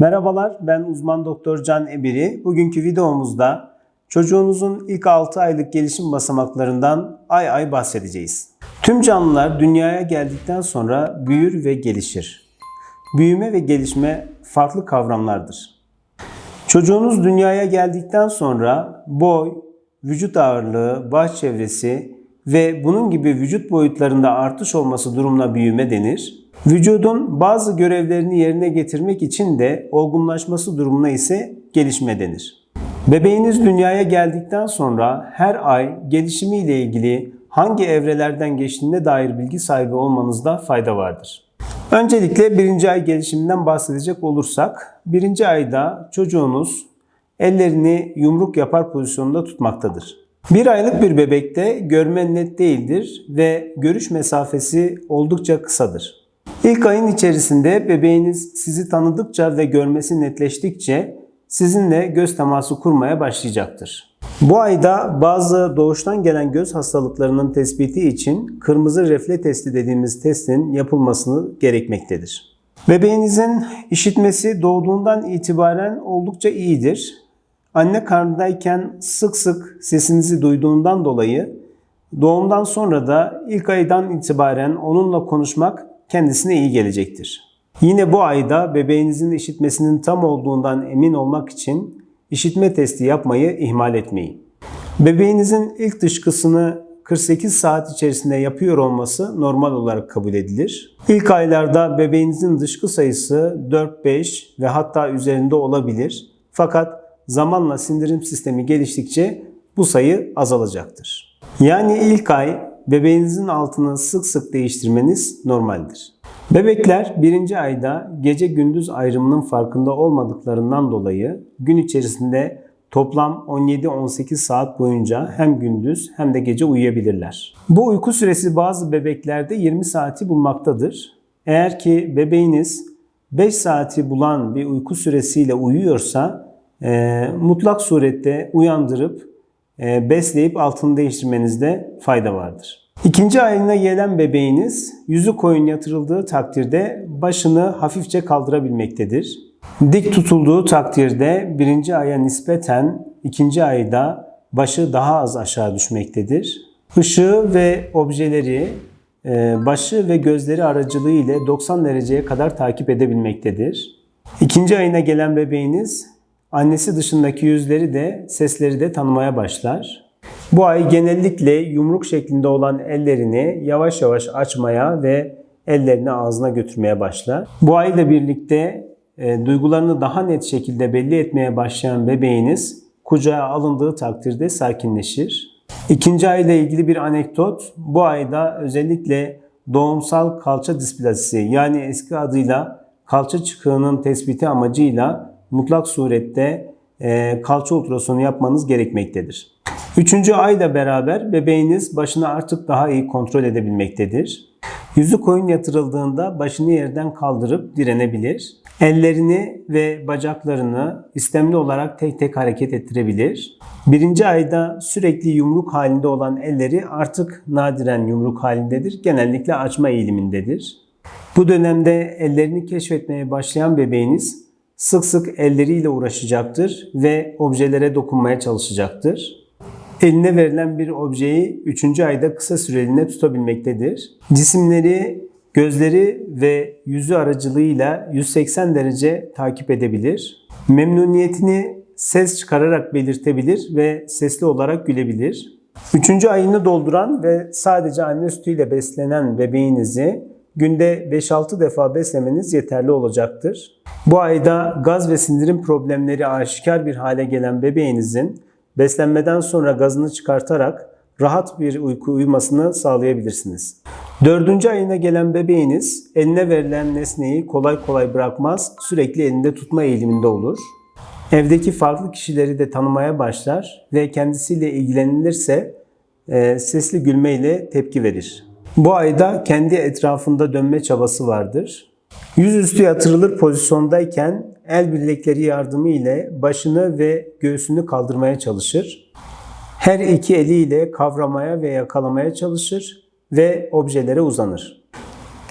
Merhabalar, ben uzman doktor Can Ebiri. Bugünkü videomuzda çocuğunuzun ilk 6 aylık gelişim basamaklarından ay ay bahsedeceğiz. Tüm canlılar dünyaya geldikten sonra büyür ve gelişir. Büyüme ve gelişme farklı kavramlardır. Çocuğunuz dünyaya geldikten sonra boy, vücut ağırlığı, baş çevresi ve bunun gibi vücut boyutlarında artış olması durumuna büyüme denir. Vücudun bazı görevlerini yerine getirmek için de olgunlaşması durumuna ise gelişme denir. Bebeğiniz dünyaya geldikten sonra her ay gelişimiyle ilgili hangi evrelerden geçtiğine dair bilgi sahibi olmanızda fayda vardır. Öncelikle birinci ay gelişiminden bahsedecek olursak, birinci ayda çocuğunuz ellerini yumruk yapar pozisyonunda tutmaktadır. Bir aylık bir bebekte görme net değildir ve görüş mesafesi oldukça kısadır. İlk ayın içerisinde bebeğiniz sizi tanıdıkça ve görmesi netleştikçe sizinle göz teması kurmaya başlayacaktır. Bu ayda bazı doğuştan gelen göz hastalıklarının tespiti için kırmızı refle testi dediğimiz testin yapılmasını gerekmektedir. Bebeğinizin işitmesi doğduğundan itibaren oldukça iyidir. Anne karnındayken sık sık sesinizi duyduğundan dolayı doğumdan sonra da ilk aydan itibaren onunla konuşmak kendisine iyi gelecektir. Yine bu ayda bebeğinizin işitmesinin tam olduğundan emin olmak için işitme testi yapmayı ihmal etmeyin. Bebeğinizin ilk dışkısını 48 saat içerisinde yapıyor olması normal olarak kabul edilir. İlk aylarda bebeğinizin dışkı sayısı 4-5 ve hatta üzerinde olabilir. Fakat zamanla sindirim sistemi geliştikçe bu sayı azalacaktır. Yani ilk ay bebeğinizin altını sık sık değiştirmeniz normaldir. Bebekler birinci ayda gece gündüz ayrımının farkında olmadıklarından dolayı gün içerisinde toplam 17-18 saat boyunca hem gündüz hem de gece uyuyabilirler. Bu uyku süresi bazı bebeklerde 20 saati bulmaktadır. Eğer ki bebeğiniz 5 saati bulan bir uyku süresiyle uyuyorsa e, mutlak surette uyandırıp e, besleyip altını değiştirmenizde fayda vardır. İkinci ayına gelen bebeğiniz yüzü koyun yatırıldığı takdirde başını hafifçe kaldırabilmektedir. Dik tutulduğu takdirde birinci aya nispeten ikinci ayda başı daha az aşağı düşmektedir. Işığı ve objeleri e, başı ve gözleri aracılığı ile 90 dereceye kadar takip edebilmektedir. İkinci ayına gelen bebeğiniz annesi dışındaki yüzleri de sesleri de tanımaya başlar. Bu ay genellikle yumruk şeklinde olan ellerini yavaş yavaş açmaya ve ellerini ağzına götürmeye başlar. Bu ayla birlikte e, duygularını daha net şekilde belli etmeye başlayan bebeğiniz kucağa alındığı takdirde sakinleşir. İkinci ayla ilgili bir anekdot. Bu ayda özellikle doğumsal kalça displasisi yani eski adıyla kalça çıkığının tespiti amacıyla mutlak surette e, kalça ultrasonu yapmanız gerekmektedir. Üçüncü ayla beraber bebeğiniz başını artık daha iyi kontrol edebilmektedir. Yüzü koyun yatırıldığında başını yerden kaldırıp direnebilir. Ellerini ve bacaklarını istemli olarak tek tek hareket ettirebilir. Birinci ayda sürekli yumruk halinde olan elleri artık nadiren yumruk halindedir. Genellikle açma eğilimindedir. Bu dönemde ellerini keşfetmeye başlayan bebeğiniz sık sık elleriyle uğraşacaktır ve objelere dokunmaya çalışacaktır. Eline verilen bir objeyi 3. ayda kısa süreliğine tutabilmektedir. Cisimleri, gözleri ve yüzü aracılığıyla 180 derece takip edebilir. Memnuniyetini ses çıkararak belirtebilir ve sesli olarak gülebilir. 3. ayını dolduran ve sadece anne sütüyle beslenen bebeğinizi günde 5-6 defa beslemeniz yeterli olacaktır. Bu ayda gaz ve sindirim problemleri aşikar bir hale gelen bebeğinizin beslenmeden sonra gazını çıkartarak rahat bir uyku uyumasını sağlayabilirsiniz. Dördüncü ayına gelen bebeğiniz eline verilen nesneyi kolay kolay bırakmaz, sürekli elinde tutma eğiliminde olur. Evdeki farklı kişileri de tanımaya başlar ve kendisiyle ilgilenilirse e, sesli gülmeyle tepki verir. Bu ayda kendi etrafında dönme çabası vardır. Yüzüstü yatırılır pozisyondayken el bilekleri yardımı ile başını ve göğsünü kaldırmaya çalışır. Her iki eliyle kavramaya ve yakalamaya çalışır ve objelere uzanır.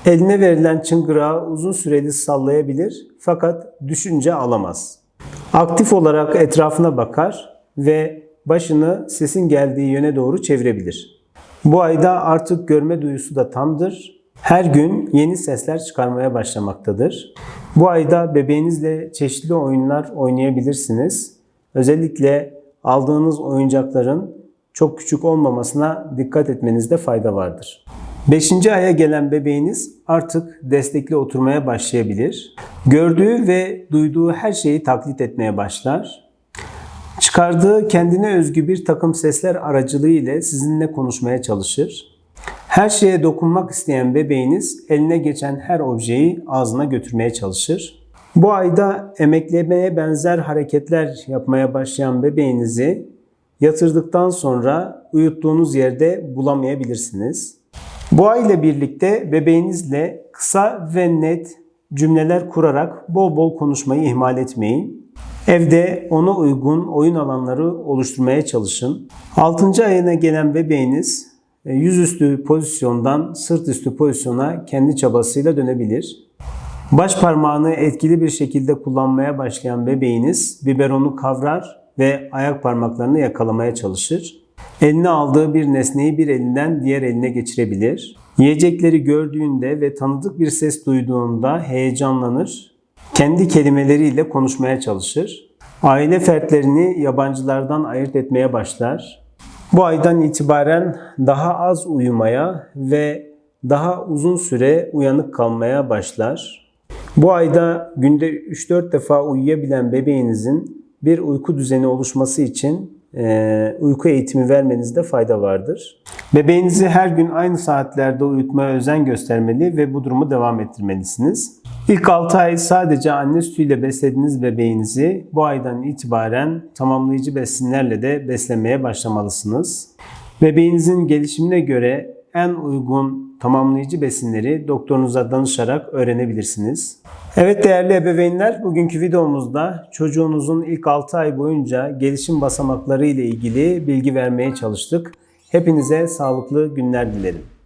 Eline verilen çıngırağı uzun süreli sallayabilir fakat düşünce alamaz. Aktif olarak etrafına bakar ve başını sesin geldiği yöne doğru çevirebilir. Bu ayda artık görme duyusu da tamdır. Her gün yeni sesler çıkarmaya başlamaktadır. Bu ayda bebeğinizle çeşitli oyunlar oynayabilirsiniz. Özellikle aldığınız oyuncakların çok küçük olmamasına dikkat etmenizde fayda vardır. 5. aya gelen bebeğiniz artık destekli oturmaya başlayabilir. Gördüğü ve duyduğu her şeyi taklit etmeye başlar. Çıkardığı kendine özgü bir takım sesler aracılığı ile sizinle konuşmaya çalışır. Her şeye dokunmak isteyen bebeğiniz eline geçen her objeyi ağzına götürmeye çalışır. Bu ayda emeklemeye benzer hareketler yapmaya başlayan bebeğinizi yatırdıktan sonra uyuttuğunuz yerde bulamayabilirsiniz. Bu ay ile birlikte bebeğinizle kısa ve net cümleler kurarak bol bol konuşmayı ihmal etmeyin. Evde ona uygun oyun alanları oluşturmaya çalışın. 6. ayına gelen bebeğiniz yüzüstü pozisyondan sırt üstü pozisyona kendi çabasıyla dönebilir. Baş parmağını etkili bir şekilde kullanmaya başlayan bebeğiniz biberonu kavrar ve ayak parmaklarını yakalamaya çalışır. Eline aldığı bir nesneyi bir elinden diğer eline geçirebilir. Yiyecekleri gördüğünde ve tanıdık bir ses duyduğunda heyecanlanır. Kendi kelimeleriyle konuşmaya çalışır. Aile fertlerini yabancılardan ayırt etmeye başlar. Bu aydan itibaren daha az uyumaya ve daha uzun süre uyanık kalmaya başlar. Bu ayda günde 3-4 defa uyuyabilen bebeğinizin bir uyku düzeni oluşması için e, uyku eğitimi vermenizde fayda vardır. Bebeğinizi her gün aynı saatlerde uyutmaya özen göstermeli ve bu durumu devam ettirmelisiniz. İlk 6 ay sadece anne sütüyle beslediğiniz bebeğinizi bu aydan itibaren tamamlayıcı besinlerle de beslemeye başlamalısınız. Bebeğinizin gelişimine göre en uygun tamamlayıcı besinleri doktorunuza danışarak öğrenebilirsiniz. Evet değerli ebeveynler, bugünkü videomuzda çocuğunuzun ilk 6 ay boyunca gelişim basamakları ile ilgili bilgi vermeye çalıştık. Hepinize sağlıklı günler dilerim.